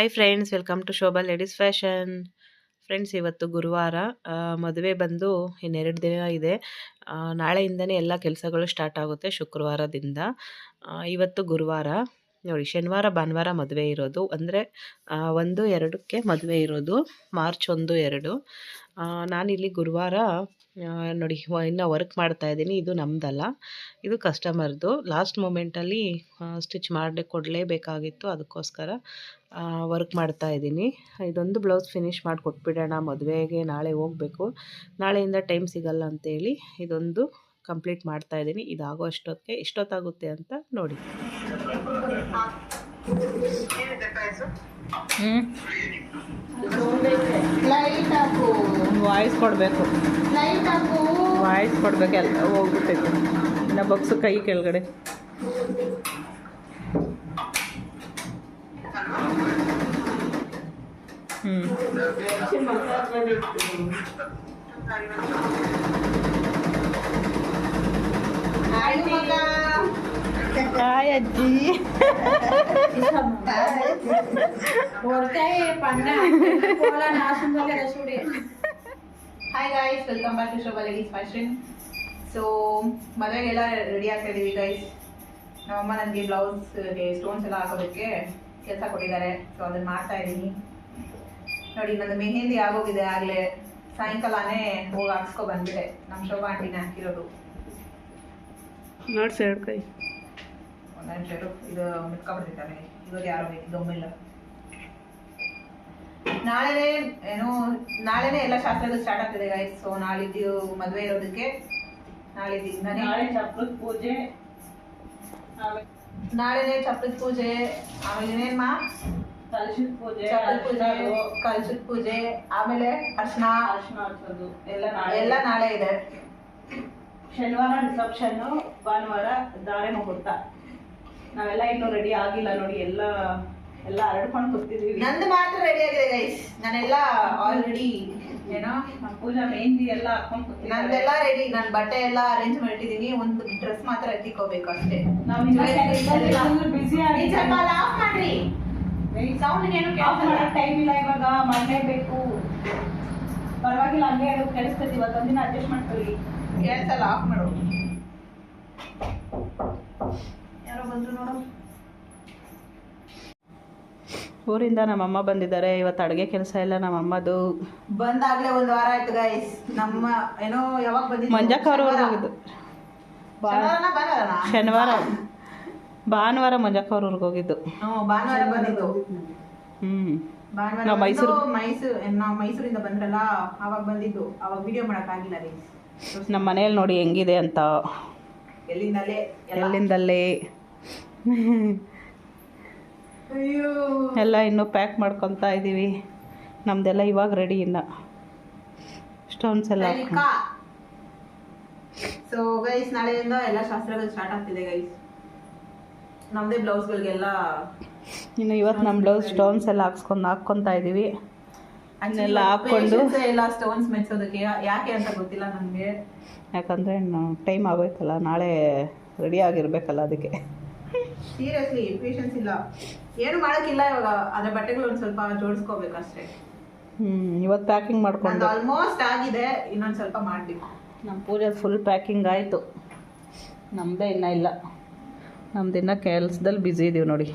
Hi friends welcome to Shobha ladies fashion friends ಇವತ್ತು ಗುರುವಾರ ಮದುವೆ ಬಂದು ಇನ್ನೆರಡು ದಿನ ಇದೆ. ನಾಳೆಯಿಂದನೇ ಎಲ್ಲ ಕೆಲಸಗಳು ಸ್ಟಾರ್ಟ್ ಆಗುತ್ತೆ ಶುಕ್ರವಾರದಿಂದ. ಇವತ್ತು ಗುರುವಾರ, ನೋಡಿ, ಶನಿವಾರ, ಭಾನುವಾರ ಮದುವೆ ಇರೋದು. ಅಂದರೆ ಒಂದು, ಎರಡಕ್ಕೆ ಮದುವೆ ಇರೋದು. ಮಾರ್ಚ್ ಒಂದು, ಎರಡು. ನಾನಿಲ್ಲಿ ಗುರುವಾರ ನೋಡಿ ಇನ್ನೂ ವರ್ಕ್ ಮಾಡ್ತಾ ಇದ್ದೀನಿ. ಇದು ನಮ್ಮದಲ್ಲ ಇದು ಕಸ್ಟಮರ್ದು. ಲಾಸ್ಟ್ ಮೂಮೆಂಟಲ್ಲಿ ಸ್ಟಿಚ್ ಮಾಡಿ ಕೊಡಲೇಬೇಕಾಗಿತ್ತು. ಅದಕ್ಕೋಸ್ಕರ ವರ್ಕ್ ಮಾಡ್ತಾ ಇದ್ದೀನಿ. ಇದೊಂದು ಬ್ಲೌಸ್ ಫಿನಿಶ್ ಮಾಡಿ ಕೊಟ್ಬಿಡೋಣ ಮದುವೆಗೆ ನಾಳೆ ಹೋಗಬೇಕು. ನಾಳೆಯಿಂದ ಟೈಮ್ ಸಿಗಲ್ಲ ಅಂತೇಳಿ ಇದೊಂದು ಕಂಪ್ಲೀಟ್ ಮಾಡ್ತಾ ಇದ್ದೀನಿ. ಇದಾಗೋ ಅಷ್ಟೊತ್ತಿಗೆ ಎಷ್ಟೊತ್ತಾಗುತ್ತೆ ಅಂತ ನೋಡಿ. ಲೈಟ್ ಹಾಕು. ವಾಯ್ಸ್ ಕೊಡಬೇಕು. ಲೈಟ್ ಹಾಕು. ವಾಯ್ಸ್ ಕೊಡಬೇಕು ಎಲ್ಲ ಹೋಗ್ಬಿಟ್ಟೈತೆ ಇನ್ನು ಬಗ್ಸು ಕೈ ಕೆಳಗಡೆ. ಹ್ಞೂ ಆಯ್ತು ಹಾಯ್ ಅಜ್ಜಿ hi guys welcome back to Shobha ladies fashion so ಮದುವೆಗೆಲ್ಲ ready ಆಗ್ತಾ ಇದೀವಿ ಗೈಸ್ ನಮ್ಮಮ್ಮ ನನಗೆ ಬ್ಲೌಸ್ಗೆ ಸ್ಟೋನ್ಸ್ ಎಲ್ಲ ಹಾಕೋದಕ್ಕೆ ಕೆಲಸ ಕೊಟ್ಟಿದ್ದಾರೆ. ಸೊ ಅದನ್ನ ಮಾಡ್ತಾ ಇದ್ದೀನಿ ನೋಡಿ ನನ್ನ ಮೆಹೆಂದಿ ಆಗೋಗಿದೆ ಆಗಲೇ. ಸಾಯಂಕಾಲನೇ ಹೋಗಿ ಹಾಕ್ಸ್ಕೊ ಬಂದಿದೆ. ನಮ್ಮ ಶೋಭಾ ಆಂಟಿನ ಹಾಕಿರೋದು. ನೋಡ್ಸಿ ಎರಡು ಕೈ ನಿಮಿಷ ಇರು. ಇದು ಮಿಟ್ಕೊಬಿಡ್ತಿದ್ದಾರೆ ಇವಾಗ ಯಾರು ಬೇಕು ದೊಮ್ಮಿಲ್ಲ ನಾಳೆನೇ ಏನು ನಾಳೆನೇ ಎಲ್ಲ ಶಾಸ್ತ್ರಗಳು ಸ್ಟಾರ್ಟ್ ಆಗ್ತದೆ ಗಾಯ್ಸ್ ಸೊ ನಾಳಿದ್ದು ಮದುವೆ ಇರೋದಕ್ಕೆ ನಾಳೆ ಚಪ್ಪದ ಪೂಜೆ ನಾಳೆನೇ ಚಪ್ಪದ ಪೂಜೆ ಆಮೇಲೆ ಇನ್ನೇನ್ಮಾ ಕಲಶದ ಪೂಜೆ ಕಲಶದ ಪೂಜೆ ಆಮೇಲೆ ಅರ್ಶನ ಅರ್ಶನ ಹಚ್ಚೋದು ಎಲ್ಲ ಎಲ್ಲ ನಾಳೆ ಇದೆ. ಶನಿವಾರ ರಿಸೆಪ್ಷನ್ ಭಾನುವಾರ ದಾರೆ ಮುಹೂರ್ತ. ನಾವೆಲ್ಲ ಇನ್ನೂ ರೆಡಿ ಆಗಿಲ್ಲ ನೋಡಿ ಎಲ್ಲ ಎಲ್ಲ ಹರಡ್ಕೊಂಡು ಕೂತಿದೀವಿ. ನಂದು ಮಾತ್ರ ರೆಡಿ ಆಗಿದೆ ಗೈಸ್ ನಾನೆಲ್ಲ ಆಲ್ರೆಡಿ ಏನೋ ನಮ್ಮ ಪೂಜಾ ಮೆಹಂದಿ ಎಲ್ಲ ಹಾಕೊಂಡು ನಂದೆಲ್ಲ ರೆಡಿ ನಾನು ಬಟ್ಟೆ ಎಲ್ಲ ಅರೇಂಜ್ ಮಾಡಿದ್ದೀನಿ ಒಂದು ಡ್ರೆಸ್ ಮಾತ್ರ ಎತ್ತಿಕೋಬೇಕು ಅಷ್ಟೇ. ನಾವು ಬಿಸಿ ಆಗಿ ನೀವ್ ಸ್ವಲ್ಪ ಆಫ್ ಮಾಡ್ರಿ. ಸೌಂಡ್ ಏನು ಟೈಮ್ ಇಲ್ಲ ಇವಾಗ. ಮಾಡಲೇಬೇಕು ಪರವಾಗಿಲ್ಲ ಹಂಗೆ ಅದು ಇವತ್ತೊಂದಿನ ಅಡ್ಜಸ್ಟ್ ಮಾಡ್ಕೊಳ್ಳಿ. ಕೇಳ್ತಲ್ಲ ಆಫ್ ಮಾಡು ಯಾರೋ ಬಂದ್ರು ನೋಡು. ಊರಿಂದ ನಮ್ಮಮ್ಮ ಬಂದಿದ್ದಾರೆ. ಇವತ್ತು ಅಡುಗೆ ಕೆಲಸ ಇಲ್ಲ ನಮ್ಮಮ್ಮದು. ಬಂದಾಗ್ಲೇ ಒಂದು ವಾರ ಆಯ್ತು ಗೈಸ್ ನಮ್ಮ ಏನೋ ಯಾವಾಗ ಬಂದಿದ್ದು ಮಂಜಕ್ಕ ಅವ್ರ ಹೋಗಿದ್ದು? ಶನಿವಾರ. ಭಾನುವಾರ ಮಂಜಕ್ಕ ಅವ್ರ ಊರಿಗೆ ಹೋಗಿದ್ದು. ಹ್ಮ್ ಭಾನುವಾರ ಬಂದಿದ್ದು. ಹ್ಞೂ ಭಾನುವಾರ ನಾವು ಮೈಸೂರು ಮೈಸೂರು- ನಾವು ಮೈಸೂರಿಂದ ಬಂದ್ರಲ್ಲ ಅವಾಗ ಬಂದಿದ್ದು. ಅವಾಗ ವಿಡಿಯೋ ಮಾಡೋಕ್ಕಾಗಿಲ್ಲ ರೀ ನಮ್ಮ ಮನೇಲಿ ನೋಡಿ ಹೆಂಗಿದೆ ಅಂತ. ಎಲ್ಲಿಂದಲೇ ಎಲ್ಲ. ಎಲ್ಲ ಇನ್ನೂ ಪ್ಯಾಕ್ ಮಾಡ್ಕೊತಾ ಇದ್ದೀವಿ ನಮ್ದೆಲ್ಲ ಇವಾಗ ರೆಡಿ ಇನ್ನು ಸ್ಟೋನ್ಸ್ ಎಲ್ಲ ಸೊ ಗೈಸ್ ನಾಳೆಯಿಂದ ಎಲ್ಲ ಶಾಸ್ತ್ರಗಳು ಸ್ಟಾರ್ಟ್ ಆಗ್ತಿದೆ ಗೈಸ್ ನಮ್ದೇ ಬ್ಲೌಸ್ಗಳಿಗೆಲ್ಲ ಇನ್ನು ಇವತ್ತು ನಮ್ಮ ಬ್ಲೌಸ್ ಸ್ಟೋನ್ಸ್ ಎಲ್ಲ ಹಾಕ್ಸ್ಕೊಂಡು ಹಾಕ್ಕೊತಾ ಇದ್ದೀವಿ ಅದನ್ನೆಲ್ಲ ಹಾಕ್ಕೊಂಡು. ಎಲ್ಲ ಸ್ಟೋನ್ಸ್ ಮೆಚ್ಚೋದಕ್ಕೆ. ಯಾಕೆ ಅಂತ ಗೊತ್ತಿಲ್ಲ ನನಗೆ. ಯಾಕಂದರೆ ಟೈಮ್ ಆಗೋಯ್ತಲ್ಲ ನಾಳೆ ರೆಡಿ ಆಗಿರಬೇಕಲ್ಲ ಅದಕ್ಕೆ. ಸೀರಿಯಸ್ಲಿ ಪೇಷನ್ಸ್ ಇಲ್ಲ. ಏನು ಮಾಡೋಕ್ಕಿಲ್ಲ ಇವಾಗ. ಅದ್ರ ಬಟ್ಟೆಗಳು ಒಂದ್ ಸ್ವಲ್ಪ ಜೋಡಿಸ್ಕೋಬೇಕು ಅಷ್ಟೇ ಹ್ಞೂ ಇವತ್ತು ಪ್ಯಾಕಿಂಗ್ ನಂದು ಮಾಡ್ಕೊಂಡು ಆಲ್ಮೋಸ್ಟ್ ಆಗಿದೆ. ಇನ್ನೊಂದು ಸ್ವಲ್ಪ ಮಾಡ್ಬೇಕು ನಮ್ಮ ಪೂಜೆ ಫುಲ್ ಪ್ಯಾಕಿಂಗ್ ಆಯಿತು. ನಮ್ಮದೇ ಇನ್ನೂ ಇಲ್ಲ. ನಮ್ದು ಇನ್ನೂ ಕೆಲಸದಲ್ಲಿ ಬ್ಯುಸಿ ಇದ್ದೀವಿ ನೋಡಿ.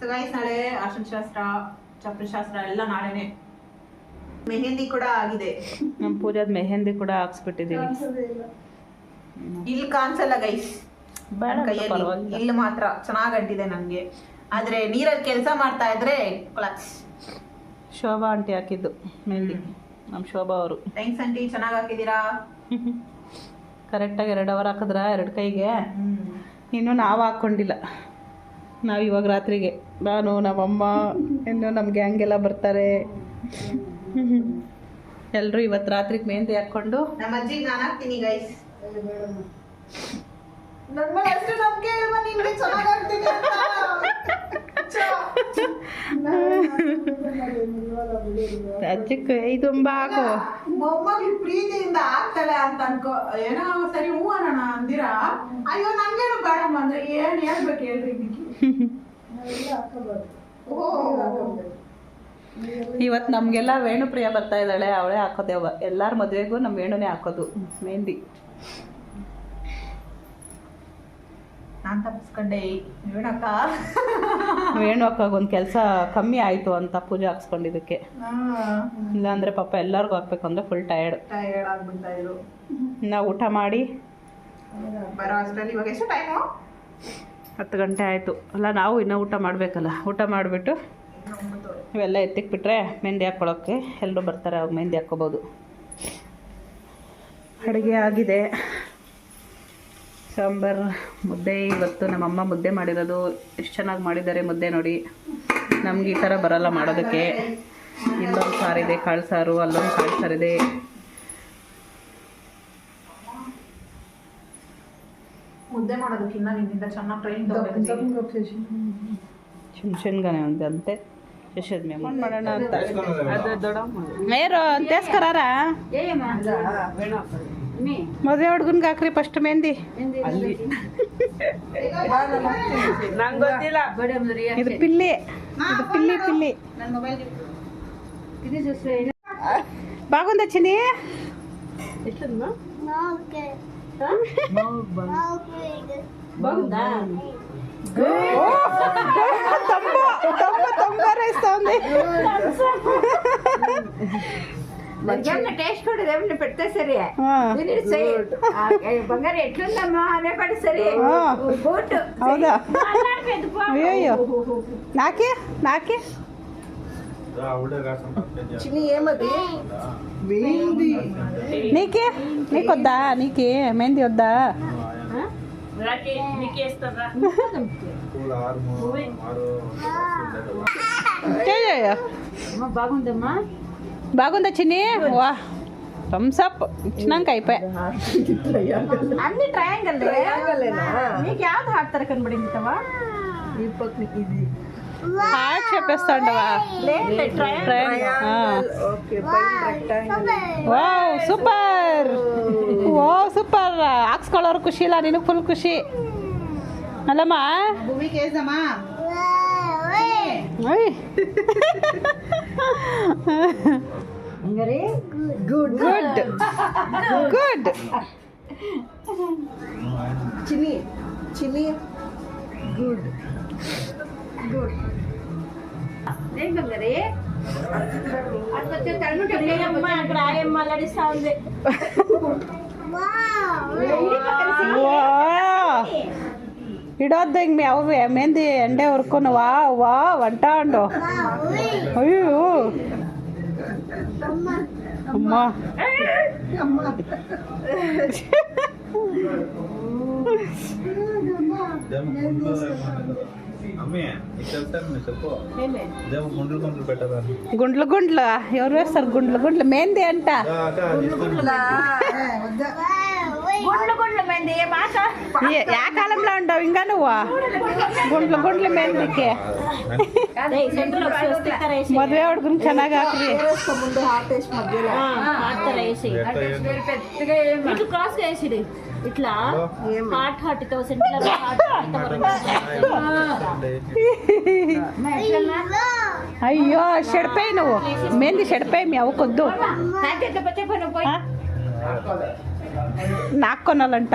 ಸೊ ಗೈಸ್ ನಾಳೆ ಅರ್ಶನ್ ಶಾಸ್ತ್ರ ಚಪ್ರ ಶಾಸ್ತ್ರ ಎಲ್ಲ ನಾಳೆನೆ. ಮೆಹಂದಿ ಕೂಡ ಆಗಿದೆ. ನಮ್ಮ ಪೂಜಾದ ಮೆಹಂದಿ ಕೂಡ ಹಾಕ್ಸ್ಬಿಟ್ಟಿದ್ದೀವಿ ಇಲ್ಲಿ ಕಾಣಿಸಲ್ಲ ಗೈಸ್ ಕೈಯಲ್ಲಿ. ಇಲ್ಲಿ ಮಾತ್ರ ಚೆನ್ನಾಗ್ ಅಂಟಿದೆ ನನಗೆ ಆದ್ರೆ ನೀರಲ್ಲಿ ಕೆಲಸ ಮಾಡ್ತಾ ಇದ್ರೆ ಕ್ಲಾಸ್ ಶೋಭಾ ಆಂಟಿ ಹಾಕಿದ್ದು ಮೆಹಂದಿ ನಮ್ಮ ಶೋಭಾ ಅವರು. ಥ್ಯಾಂಕ್ಸ್ ಆಂಟಿ ಚೆನ್ನಾಗಿ ಹಾಕಿದೀರಾ ಕರೆಕ್ಟಾಗಿ ಎರಡು ಅವರ್ ಹಾಕಿದ್ರ ಎರಡು ಕೈಗೆ? ಇನ್ನು ನಾವು ಹಾಕ್ಕೊಂಡಿಲ್ಲ ನಾವು ಇವಾಗ ರಾತ್ರಿಗೆ. ನಾನು ನಮ್ಮಮ್ಮ ಇನ್ನು ನಮ್ಮ ಗ್ಯಾಂಗೆಲ್ಲ ಬರ್ತಾರೆ. ಎಲ್ಲರೂ ಇವತ್ತು ರಾತ್ರಿಗೆ ಮೆಹಂದಿ ಹಾಕ್ಕೊಂಡು. ನಮ್ಮ ಅಜ್ಜಿಗೆ ನಾನು ಹಾಕ್ತೀನಿ ಗೈಸ್ ನನ್ ಮೇಲೆ ಅಷ್ಟು ನಂಬಿಕೆ ಇಲ್ವಾ ನಿಮ್ಗೆ ಚೆನ್ನಾಗ್ ಆಗ್ತೀನಿ ಅಂತ ಅಜ್ಜಕ್ಕೆ ಇದು ಬಾಗು ಮೊಮ್ಮಗಳು ಪ್ರೀತಿಯಿಂದ ಆಗ್ತಾಳೆ ಅಂತ ಅನ್ಕೋ ಏನೋ ಸರಿ ಹೂ ಅನ್ನೋಣ ಅಂದಿರಾ? ಅಯ್ಯೋ ನಂಗೇನು ಬೇಡಮ್ಮ ಅಂದ್ರೆ ಏನ್ ಹೇಳ್ಬೇಕು ಹೇಳ್ರಿ ಇವತ್ತು ನಮಗೆಲ್ಲ ವೇಣುಪ್ರಿಯ ಬರ್ತಾ ಇದ್ದಾಳೆ ಅವಳೇ ಹಾಕೋದೇವ ಎಲ್ಲಾರ ಮದುವೆಗೂ ನಮ್ಮ ವೇಣುನೇ ಹಾಕೋದು ಮೆಹಂದಿ ನಾನ್ ತಪ್ಪಿಸ್ಕೊಂಡೆ ವೇಣಕ್ಕ ವೇಣು ಅಕ್ಕಾಗ ಒಂದು ಕೆಲಸ ಕಮ್ಮಿ ಆಯಿತು ಅಂತ ಪೂಜೆ ಹಾಕ್ಸ್ಕೊಂಡಿದ್ದಕ್ಕೆ. ಇಲ್ಲಾಂದರೆ ಪಾಪ ಎಲ್ಲರಿಗೂ ಹಾಕ್ಬೇಕು ಅಂದರೆ ಫುಲ್ ಟಯರ್ಡ್ ಆಗ್ಬಿಡ್ತಾ ಇದ್ರು. ನಾವು ಊಟ ಮಾಡಿ. ಬರೋ ಅಷ್ಟರಲ್ಲಿ ಇವಾಗ ಎಷ್ಟು ಟೈಮು ಹತ್ತು ಗಂಟೆ ಆಯಿತು. ಅಲ್ಲ ನಾವು ಇನ್ನೂ ಊಟ ಮಾಡಬೇಕಲ್ಲ. ಊಟ ಮಾಡಿಬಿಟ್ಟು ಇವೆಲ್ಲ ಎತ್ತಿಕ್ಬಿಟ್ರೆ ಮೆಹಂದಿ ಹಾಕ್ಕೊಳ್ಳೋಕ್ಕೆ ಎಲ್ಲರೂ ಬರ್ತಾರೆ ಅವಾಗ ಮೆಹಂದಿ ಹಾಕ್ಕೋಬೋದು. ಅಡುಗೆ ಆಗಿದೆ. ಸಾಂಬಾರು ಮುದ್ದೆ ಇವತ್ತು ನಮ್ಮಮ್ಮ ಮುದ್ದೆ ಮಾಡಿರೋದು. ಎಷ್ಟು ಚೆನ್ನಾಗಿ ಮಾಡಿದ್ದಾರೆ ಮುದ್ದೆ ನೋಡಿ. ನಮ್ಗೆ ಈ ಥರ ಬರಲ್ಲ ಮಾಡೋದಕ್ಕೆ. ಇಲ್ಲೊಂದು ಸಾರಿದೆ ಕಾಳು ಸಾರು ಅಲ್ಲೊಂದು ಕಾಳು ಸಾರಿದೆ ಮುದ್ದೆ ಮಾಡೋದಕ್ಕಿಂತ ನಿನ್ನಿಂದ ಚೆನ್ನಾಗಿ ಟ್ರೈನ್ ಒಂದು ಅಂತೆ. ಯಶದ್ ಮಾಡೋಣ ಅಂತ. ಮೇರು ಅಂತೇಸ್ಕರಾರ ಮದುವೆ ಹುಡ್ಗನ್ಗೆ ಹಾಕ್ರಿ ಫಸ್ಟ್ ಮೆಹಂದಿ ಇದು ಪಿಲ್ಲಿ ಇದು ಪಿಲ್ಲಿ ಪಿಲ್ಲಿ ನನ್ನ ಮೊಬೈಲ್ ಬಾಗುಂದ ಚಿನಿ టేస్ట్ కూడా ఏమన్నా పెడితే సరే తిని సరే బంగారు ఎట్లుందమ్మా అనే పడి సరే ఆ. గుడ్ ಹೌದಾ ಅಯ್ಯೋ ನಾಕೆ ನಾಕೆ నీకే నీకొద్దా నీకే మెహందీ వద్దా చేయయ్య. అమ్మ బాగుందమ్మా బాగుందా చిన్ని వా థమ్స్ అప్ ఇచ్చినాక అయిపోయా అన్ని ట్రయాంగల్ ಹಾಡ್ హార్ట్ చెప్పేస్తా ఉండవా ವಾವ್ ಸೂಪರ್ ವಾವ್ ಸೂಪರ್ ಹಾಕ್ಸ್ಕೊಳ್ಳೋರು ಖುಷಿ ಇಲ್ಲ ನಿನಗೆ ಫುಲ್ ಖುಷಿ ಅಲ್ಲಮ್ಮ గుడ్ చిన్ని చిన్ని. గుడ్ గుడ్ ఇడొద్దు ఇంక ఏమైంది ఎండే ఉరుకుని వా వా వంట అండు అయ్యో. అమ్మే గుండ్లు గుండ్లు ఎవరు వేస్తారు గుండ్లు గుండ్లు? మెంది అంట. గుండ్లు గుండ్లు మెంది ఏ కాలంలో ఉండవు? ఇంకా నువ్వు? గుండ్లు గుండ్లు మెందికి మదువే ఉడుకుని చెన్నాగా క్రాస్ వేసిడు. ఇట్లా హార్ట్ హార్ట్ థౌసండ్ అయ్యో చెడిపోయి నువ్వు. మెంది చెడిపోయి మీ అవ్వకొద్దు. పోయి. నాకు కొనాలంట.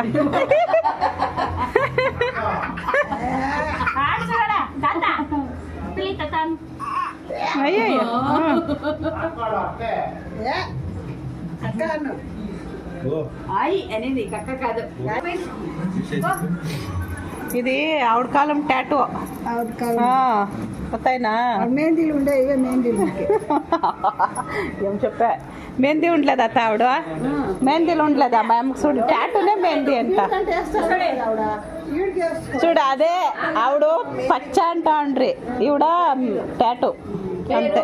అయ్యో ఇది ఆవిడ కాలం టాటూ కొత్త ఉండే ఇవే మెహందీలు. ఏం చెప్పా? ಮೆಹಂದಿ ಉಂಟ್ಲದ ತಾವಡು ಮೆಹಂದಿಲ್ ಉಂಟ್ಲದ ಅಮ್ಮಕ್ಕೆ ಸುಡು ಟ್ಯಾಟುನೇ ಮೆಹಂದಿ ಅಂತ చూడు అదే ఆవిడ పచ్చ అంటా ఉండ్రి ఈవిడ టాటూ. ఇంకా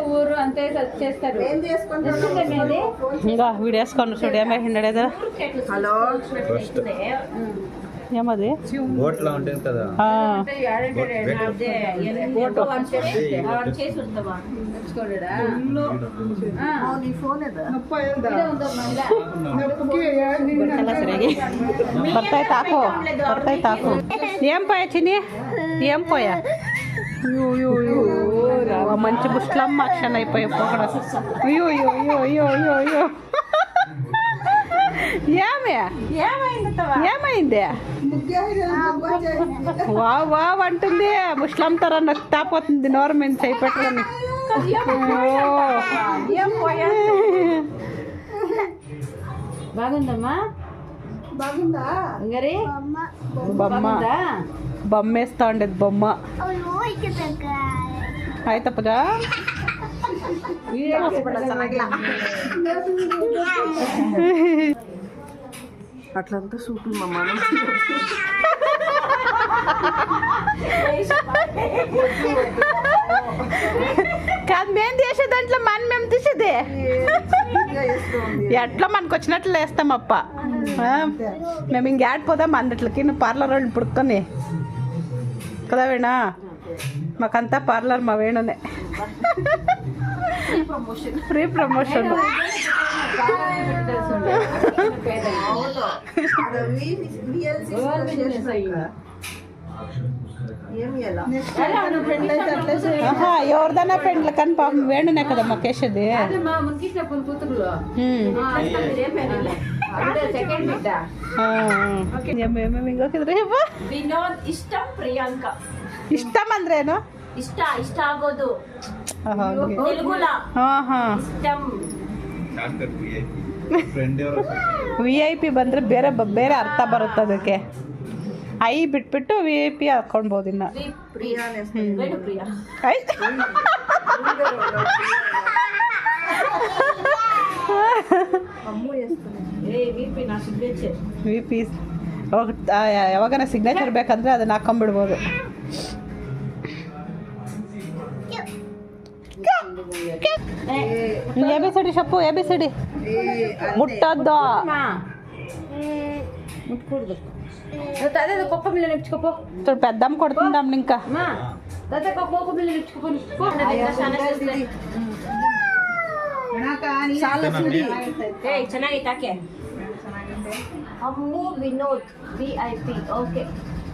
ఇంకా వీడేసుకోండి చూడు ఏమైందో హలో ఏమది ఓట్లా ఉంటుంది కదా ఆ, చేసి ఉంటావా ಎಲ್ಲ ಸರಿಯಾಗಿ ಬರ್ತೈತೆ ಹಾಕು ಬರ್ತೈತೆ ಹಾಕು ఏం పోయా చిన్ని ఏం పోయా అయ్యో అయ్యో అయ్యో రావా మంచి ముస్లమ్మ అక్షన్ అయిపోయా పోకడ అయ్యో అయ్యో అయ్యో అయ్యో అయ్యో అయ్యో ఏమే? ఏమైంది? వా వావ్ అంటుంది. ముస్లాం తర నాకు తాపోతుంది నోరు మీద చేపట్టుకుని బొమ్మ. బొమ్మ. వేస్తా ఉండేది బొమ్మ. అయితే అట్లంతా సూపు మమ్మ కాదు మేము తీసే దాంట్లో మన మేము తీసేది. ఎట్లా మనకు వచ్చినట్లు వేస్తామప్ప మేము ఇంక ఆడిపోదాం అందట్లకి నువ్వు పార్లర్ వాళ్ళు పుడుకొని కదా వేణా? మాకంతా పార్లర్ మా వేణునే. ఫ్రీ ప్రమోషన్ ఆహా, ఎవరిదైనా పెండ్ల కానీ పాపం వేణునే కదా మాకేసేది ఉమ్. ఆ, ఆ. ఏమేమి ఇంకొకరు ರೇಪ ವಿನೋದ್ ಇಷ್ಟ ಪ್ರಿಯಾಂಕ ಇಷ್ಟಮ್ ಅಂದ್ರೇನು ಇಷ್ಟ ಇಷ್ಟ ಆಗೋದು ವಿ ಐ ಪಿ ಬಂದರೆ ಬೇರೆ ಬ- ಬೇರೆ ಅರ್ಥ ಬರುತ್ತೆ ಅದಕ್ಕೆ. ಐ ಬಿಟ್ಬಿಟ್ಟು ವಿ ಐ ಪಿ ಹಾಕೊಳ್ಬೋದು ಇನ್ನು. Venu Priya I A VP ನಾ ಸಿಗ್ನೇಚರ್ ವಿ ಪಿ ಯಾವಾಗನ ಸಿಗ್ನೇಚರ್ ಬೇಕಂದ್ರೆ ಅದನ್ನ ಹಾಕೊಂಡ್ಬಿಡ್ಬೋದು. A B C D ಶಪ್ಪು A B C D ಮುಟ್ಟದ್ದು ముట్టుకూడదు నువ్వు అదే కుక్క పిల్ల నిప్పుకోపో చూడు పెద్దమ్మ కొడుతుందాం ఇంకా అమ్మా తాత కుక్క పిల్ల నిప్పుకోపో ఏ ಚೆನ್ನಾಗೈತೆ ಯಾಕೆ Ammu Vinod V I P okay అంతేనా Priyanka నేనరా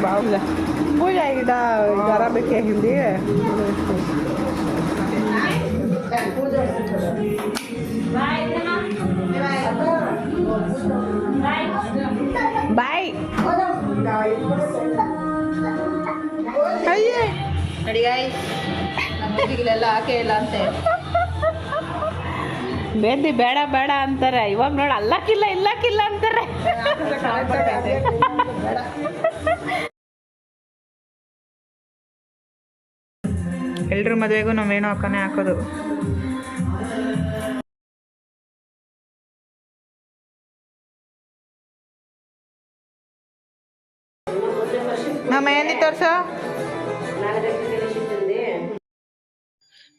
Paula. Mulher aí da, da Arábia quer render? Vai, Vai. Aí. Ready guys? ನಮ್ಮದಿಗೆಲ್ಲ ಹಾಕೇ ಇಲ್ಲ ಅಂತೆ ಬೇದಿ ಬೇಡ ಬೇಡ ಅಂತಾರೆ. ಇವಾಗ ನೋಡಿ ಅಲ್ಲಕ್ಕಿಲ್ಲ ಇಲ್ಲಕ್ಕಿಲ್ಲ ಅಂತಾರೆ. ಎಲ್ರ ಮದುವೆಗೂ ನಾವೇನೋ ಅಕ್ಕನೆ ಹಾಕೋದು. ನಮ್ಮ ಏನಿ ತೋರ್ಸೋ.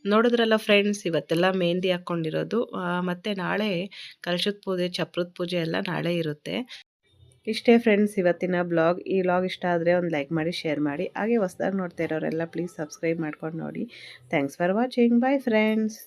ನೋಡಿದ್ರಲ್ಲ ಫ್ರೆಂಡ್ಸ್ ಇವತ್ತೆಲ್ಲ ಮೆಹಂದಿ ಹಾಕ್ಕೊಂಡಿರೋದು ಮತ್ತು ನಾಳೆ ಕಲಶದ ಪೂಜೆ, ಚಪ್ರದ ಪೂಜೆ ಎಲ್ಲ ನಾಳೆ ಇರುತ್ತೆ. ಇಷ್ಟೇ ಫ್ರೆಂಡ್ಸ್ ಇವತ್ತಿನ ಬ್ಲಾಗ್ ಈ ಬ್ಲಾಗ್ ಇಷ್ಟ ಆದರೆ ಒಂದು ಲೈಕ್ ಮಾಡಿ ಶೇರ್ ಮಾಡಿ. ಹಾಗೆ ಹೊಸ್ದಾಗಿ ನೋಡ್ತಾ ಇರೋರೆಲ್ಲ ಪ್ಲೀಸ್ ಸಬ್ಸ್ಕ್ರೈಬ್ ಮಾಡ್ಕೊಂಡು ನೋಡಿ. Thanks for watching bye friends